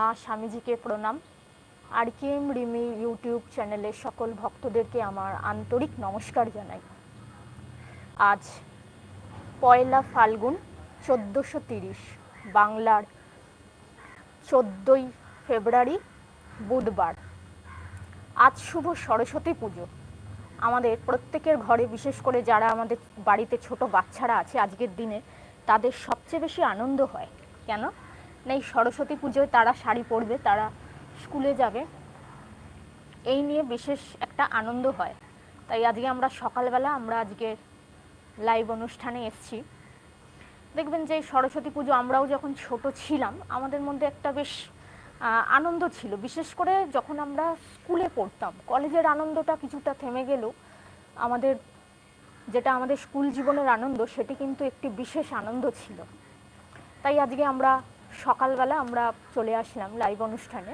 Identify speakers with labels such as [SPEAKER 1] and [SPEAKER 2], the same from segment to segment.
[SPEAKER 1] স্বামীজিকে প্রণাম। আর K M Rimi YouTube চ্যানেলের সকল ভক্তদেরকে আমার আন্তরিক নমস্কার জানাই। আজ পয়লা ফাল্গুন চোদ্দোশো তিরিশ, বাংলার চোদ্দোই ফেব্রুয়ারি বুধবার। আজ শুভ সরস্বতী পুজো। আমাদের প্রত্যেকের ঘরে, বিশেষ করে যারা আমাদের বাড়িতে ছোট বাচ্চারা আছে, আজকের দিনে তাদের সবচেয়ে বেশি আনন্দ হয়। কেন? না এই সরস্বতী পুজোয় তারা শাড়ি পরবে, তারা স্কুলে যাবে। এই নিয়ে বিশেষ একটা আনন্দ হয়। তাই আজকে আমরা সকালবেলা আমরা আজকে লাইভ অনুষ্ঠানে এসছি। দেখবেন যে সরস্বতী পুজো আমরাও যখন ছোট ছিলাম, আমাদের মধ্যে একটা বেশ আনন্দ ছিল। বিশেষ করে যখন আমরা স্কুলে পড়তাম, কলেজের আনন্দটা কিছুটা থেমে গেলেও আমাদের যেটা আমাদের স্কুল জীবনের আনন্দ, সেটি কিন্তু একটি বিশেষ আনন্দ ছিল। তাই আজকে আমরা সকালবেলা আমরা চলে আসলাম লাইভ অনুষ্ঠানে।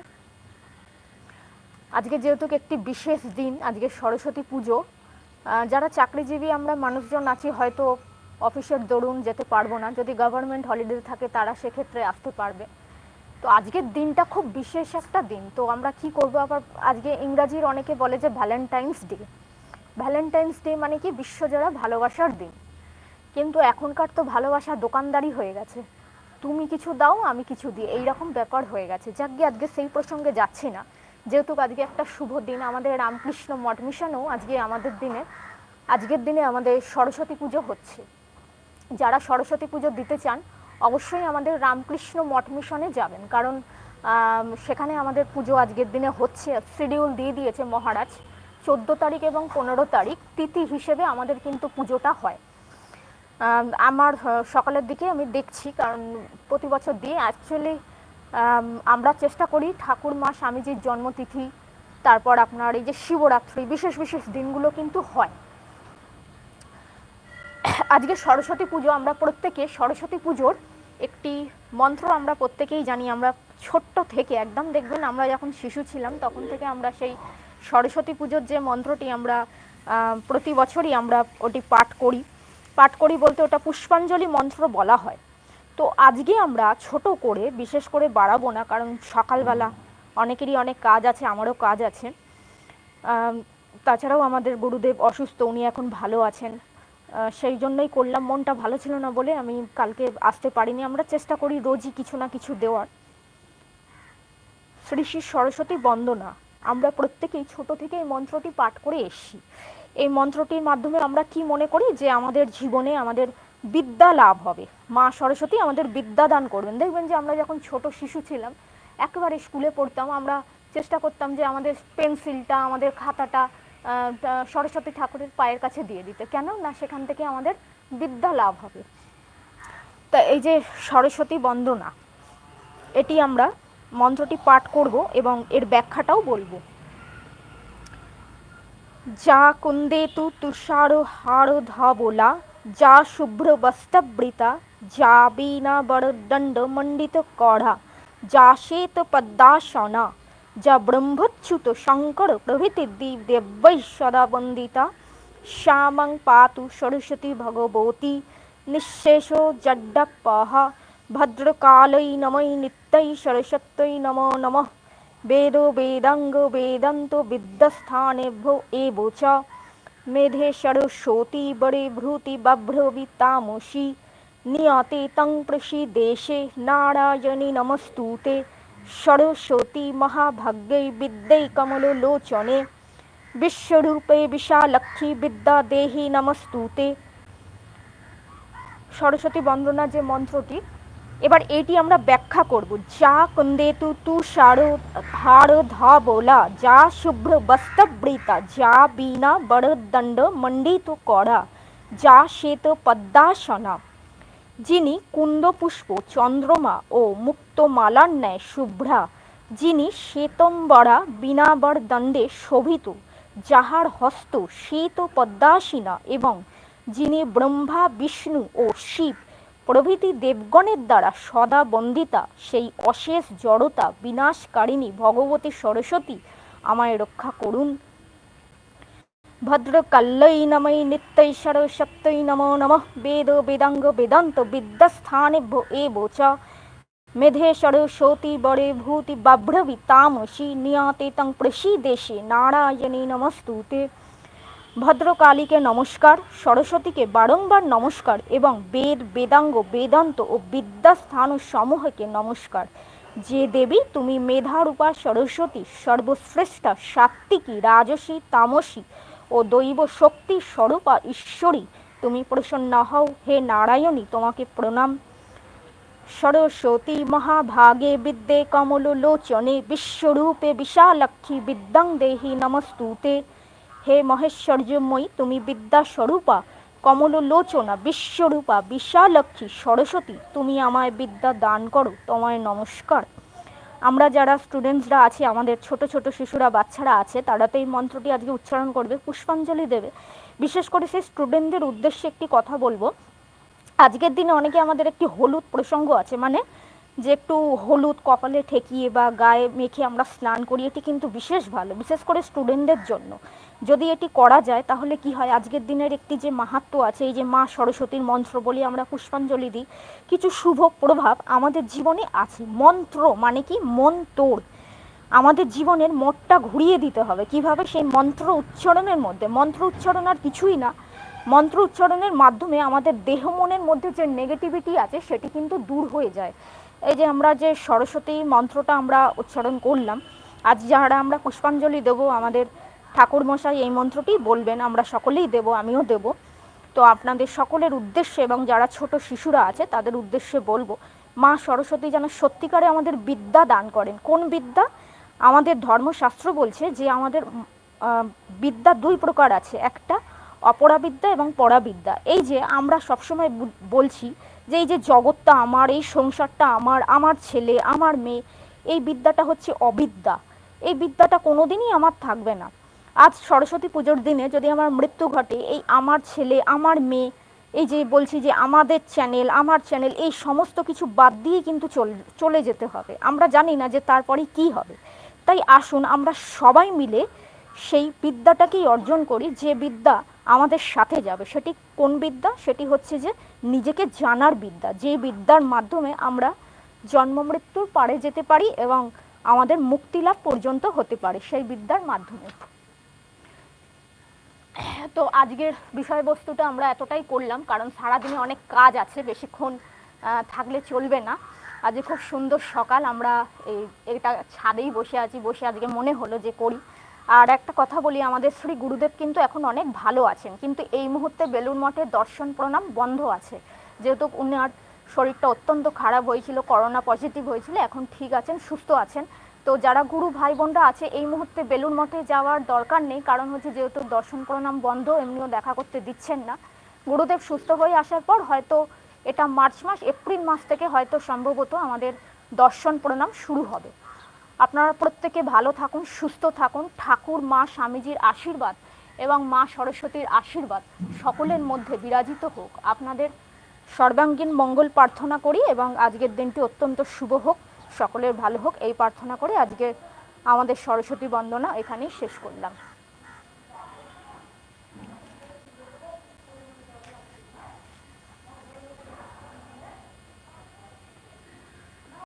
[SPEAKER 1] আজকে যেহেতু একটি বিশেষ দিন, আজকে সরস্বতী পুজো যারা চাকরিজীবী আমরা মানুষজন আছি, হয়তো অফিসের দরুন যেতে পারব না। যদি গভর্নমেন্ট হলিডে থাকে, তারা সেক্ষেত্রে আসতে পারবে। তো আজকের দিনটা খুব বিশেষ একটা দিন। তো আমরা কি করব? আবার আজকে ইংরাজির অনেকে বলে যে ভ্যালেন্টাইন্স ডে ভ্যালেন্টাইন্স ডে মানে কি? বিশ্বজোড়া ভালোবাসার দিন। কিন্তু এখনকার তো ভালোবাসা দোকানদারি হয়ে গেছে। তুমি কিছু দাও, আমি কিছু দিই। এইরকম ব্যাপার হয়ে গেছে। যাক আজকে সেই প্রসঙ্গে যাচ্ছি না। যেহেতু আজকে একটা শুভ দিন, আমাদের রামকৃষ্ণ মঠ মিশনও আজকে আমাদের দিনে, আজকের দিনে আমাদের সরস্বতী পুজো হচ্ছে। যারা সরস্বতী পুজো দিতে চান, অবশ্যই আমাদের রামকৃষ্ণ মঠ মিশনে যাবেন। কারণ সেখানে আমাদের পুজো আজকের দিনে হচ্ছে। শিডিউল দিয়ে দিয়েছে মহারাজ। চোদ্দ তারিখ এবং পনেরো তারিখ তিথি হিসেবে আমাদের কিন্তু পুজোটা হয়। আমার সকালের দিকে আমি দেখছি, কারণ প্রতি বছর দিয়ে অ্যাকচুয়ালি আমরা চেষ্টা করি ঠাকুর মা স্বামীজির জন্মতিথি, তারপর আপনার এই যে শিবরাত্রি, বিশেষ বিশেষ দিনগুলো কিন্তু হয়। আজকে সরস্বতী পুজো, আমরা প্রত্যেকে সরস্বতী পুজোর একটি মন্ত্র আমরা প্রত্যেকেই জানি, আমরা ছোট্ট থেকে একদম দেখবেন, আমরা যখন শিশু ছিলাম, তখন থেকে আমরা সেই সরস্বতী পুজোর যে মন্ত্রটি আমরা প্রতি বছরই আমরা ওটি পাঠ করি। পাঠ করি বলতে ওটা পুষ্পাঞ্জলি মন্ত্র বলা হয়। তো আজকে আমরা ছোট করে, বিশেষ করে বাড়াবো না, কারণ সকালবেলা অনেকেরই অনেক কাজ আছে, আমারও কাজ আছে। তাছাড়াও আমাদের গুরুদেব অসুস্থ, উনি এখন ভালো আছেন। সেই জন্যই করলাম, মনটা ভালো ছিল না বলে আমি কালকে আসতে পারিনি। আমরা চেষ্টা করি রোজই কিছু না কিছু দেওয়ার। শ্রী শ্রী সরস্বতী বন্দনা, আমরা প্রত্যেকেই ছোট থেকে এই মন্ত্রটি পাঠ করে এসেছি। এই মন্ত্রটির মাধ্যমে আমরা কি মনে করি যে আমাদের জীবনে আমাদের বিদ্যা লাভ হবে? মা সরস্বতী আমাদের বিদ্যা দান করবেন। দেখবেন যে আমরা যখন ছোট শিশু ছিলাম, একেবারে স্কুলে পড়তাম, আমরা চেষ্টা করতাম যে আমাদের পেন্সিলটা, আমাদের খাতাটা সরস্বতী ঠাকুরের পায়ের কাছে দিয়ে দিতে। কেন? না, সেখান থেকে আমাদের বিদ্যা লাভ হবে। তা এই যে সরস্বতী বন্দনা, এটি আমরা মন্ত্রটি পাঠ করব এবং এর ব্যাখ্যাটাও বলব। যা কুন্দেতু ধাবোলা, যা শুভ্র বস্তবৃতা যা বীণা বড়দণ্ড মণ্ডিত কড়া, যা শ্বেত পদ্মাসনা, যা ব্রহ্মচ্যুত শঙ্কর প্রভৃতি দিব দেবৈ সদা বন্দিতা, শ্যামং পাতু সরস্বতী ভগবতী, নিঃশেষ জড্ডপহ, ভদ্রকালৈ নমৈ নিত্যৈ সরস্বত্যৈ নমো নমঃ। বেদ বেদাঙ্গ বেদান্ত বিদ্যস্থানেভ্যো এব চ মেধে সরস্বতী বরে ভ্রূতি বভ্রবি তামসি নিয়তে তং প্রসিদেশে নারায়ণী নমস্তুতে সরস্বতী মহাভাগ্যৈ বিদ্যৈ কমললোচনে বিশ্বরূপে বিশালক্ষী বিদ্যা দেহি নমস্তুতে সরস্বতী বন্দনা যে মন্ত্রটি এবার এটি আমরা ব্যাখ্যা করব। যা কুন্দেতু তু সারো হাড় ধা বোলা, যা শুভ্র বস্তবৃতা যা বীণা বড়দণ্ড মণ্ডিত করা, যা শ্বেত পদ্মাসনা। যিনি কুন্দপুষ্প চন্দ্রমা ও মুক্তমালার ন্যায় শুভ্রা, যিনি শ্বেতম্বরা বীণাবর দণ্ডে শোভিত, যাহার হস্ত শ্বেত পদ্মাসীনা এবং যিনি ব্রহ্মা, বিষ্ণু ও শিব প্রভৃতি দেবগণের দ্বারা সদা বন্দিতা, সেই অশেষ জড়তা বিনাশকারিণী ভগবতী সরস্বতী আমায় রক্ষা করুন। ভদ্রকাল্যৈ নমৈ নিত্যৈ সরস্বত্যৈ নমো নমঃ। বেদ বেদাঙ্গ বেদান্ত বিদ্যাস্থানেভ্য এব চ। মেধে সরস্বতী বরে ভূতি বাভ্রবি তামসী নিয়াতে তং প্রসীদেশে নারায়ণী নমস্তুতে। ভদ্রকালীকে নমস্কার, সরস্বতীকে বারংবার নমস্কার এবং বেদ, বেদাঙ্গ, বেদান্ত ও বিদ্যাস্থান সমূহকে নমস্কার। যে দেবী, তুমি মেধারূপা, সরস্বতী, সর্বশ্রেষ্ঠা, সাত্ত্বিকী, রাজসী, তামসী ও দৈব শক্তি স্বরূপা ঈশ্বরী, তুমি প্রসন্ন হও। হে নারায়ণী, তোমাকে প্রণাম। সরস্বতী মহাভাগে বিদ্যে কমল লোচনে বিশ্বরূপে বিশালক্ষী বিদ্যাং দেহি নমস্তুতে। হে মহেশ্বর্যময়ী তুমি বিদ্যা বিদ্যাস্বরূপা, কমলোচনা, বিশ্বরূপা, বিশালক্ষী, সরস্বতী, তুমি আমায় বিদ্যা দান করো, তোমায় নমস্কার। আমরা যারা স্টুডেন্টসরা আছি, আমাদের ছোট ছোট শিশুরা, বাচ্চারা আছে, তারা তো এই মন্ত্রটি আজকে উচ্চারণ করবে, পুষ্পাঞ্জলি দেবে। বিশেষ করে সেই স্টুডেন্টদের উদ্দেশ্যে একটি কথা বলব। আজকের দিনে অনেকে আমাদের একটি হলুদ প্রসঙ্গ আছে মানে যে একটু হলুদ কপালে ঠেকিয়ে বা গায়ে মেখে আমরা স্নান করি, এটি কিন্তু বিশেষ ভালো, বিশেষ করে স্টুডেন্টদের জন্য। যদি এটি করা যায়, তাহলে কি হয়? আজকের দিনের একটি যে মাহাত্ম আছে, এই যে মা সরস্বতীর মন্ত্র বলি আমরা পুষ্পাঞ্জলি দিই, কিছু শুভ প্রভাব আমাদের জীবনে আছে। মন্ত্র মানে কি? মন্তর। আমাদের জীবনের মোটটা ঘুরিয়ে দিতে হবে। কীভাবে? সেই মন্ত্র উচ্চারণের মধ্যে। মন্ত্র উচ্চারণ আর কিছুই না। মন্ত্র উচ্চারণের মাধ্যমে আমাদের দেহ মনের মধ্যে যে নেগেটিভিটি আছে, সেটি কিন্তু দূর হয়ে যায়। এই যে আমরা যে সরস্বতী মন্ত্রটা আমরা উচ্চারণ করলাম, আজ যারা আমরা পুষ্পাঞ্জলি দেব, আমাদের ঠাকুর মশাই এই মন্ত্রটি বলবেন, আমরা সকলেই দেব, আমিও দেব। তো আপনাদের সকলের উদ্দেশ্যে এবং যারা ছোট শিশুরা আছে, তাদের উদ্দেশ্যে বলব, মা সরস্বতী যেন সত্যিকারে আমাদের বিদ্যা দান করেন। কোন বিদ্যা? আমাদের ধর্মশাস্ত্র বলছে যে আমাদের বিদ্যা দুই প্রকার আছে, একটা অপরাবিদ্যা এবং পরাবিদ্যা। এই যে আমরা সবসময় বলছি যে এই যে জগৎটা আমার, এই সংসারটা আমার আমার ছেলে, আমার মেয়ে, এই বিদ্যাটা হচ্ছে অবিদ্যা। এই বিদ্যাটা কোনোদিনই আমার থাকবে না। আজ সরস্বতী পুজোর দিনে যদি আমার মৃত্যু ঘটে, এই আমার ছেলে, আমার মেয়ে, এই যে বলছি যে আমাদের চ্যানেল আমার চ্যানেল এই সমস্ত কিছু বাদ দিয়ে কিন্তু চল- চলে যেতে হবে। আমরা জানি না যে তারপরে কি হবে। তাই আসুন, আমরা সবাই মিলে সেই বিদ্যাটাকেই অর্জন করি যে বিদ্যা আমাদের সাথে যাবে। সেটি কোন বিদ্যা? সেটি হচ্ছে যে নিজেকে জানার বিদ্যা। যে বিদ্যার মাধ্যমে আমরা জন্ম মৃত্যুর পারে যেতে পারি এবং আমাদের মুক্তি লাভ পর্যন্ত হতে পারে সেই বিদ্যার মাধ্যমে। তো আজকের বিষয়বস্তুটা আমরা এতটাই করলাম, কারণ সারাদিনে অনেক কাজ আছে, বেশিক্ষণ থাকলে চলবে না। আজকে খুব সুন্দর সকাল, আমরা এই, এটা ছাদেই বসে আছি, বসে আজকে মনে হলো যে করি। আর একটা কথা বলি, আমাদের শ্রী গুরুদেব কিন্তু এখন অনেক ভালো আছেন। কিন্তু এই মুহূর্তে বেলুর মঠে দর্শন প্রণাম বন্ধ আছে। যেহেতু উনার শরীরটা অত্যন্ত খারাপ হয়েছিল, করোনা পজিটিভ হয়েছিল, এখন ঠিক আছেন, সুস্থ আছেন। তো যারা গুরু ভাই বোনরা আছে, এই মুহূর্তে বেলুর মঠে যাওয়ার দরকার নেই। কারণ হচ্ছে যেহেতু দর্শন প্রণাম বন্ধ, এমনিও দেখা করতে দিচ্ছেন না। গুরুদেব সুস্থ হয়ে আসার পর হয়তো এটা মার্চ মাস, এপ্রিল মাস থেকে হয়তো সম্ভবত আমাদের দর্শন প্রণাম শুরু হবে। আপনারা প্রত্যেকে ভালো থাকুন, সুস্থ থাকুন। ঠাকুর, মা, স্বামীজির আশীর্বাদ এবং মা সরস্বতীর আশীর্বাদ সকলের মধ্যে বিরাজিত হোক। আপনাদের সর্বাঙ্গীন মঙ্গল প্রার্থনা করি এবং আজকের দিনটি অত্যন্ত শুভ হোক। সকলের ভালো হোক। এই প্রার্থনা করে আজকে আমাদের সরস্বতী বন্দনা এখানেই শেষ করলাম।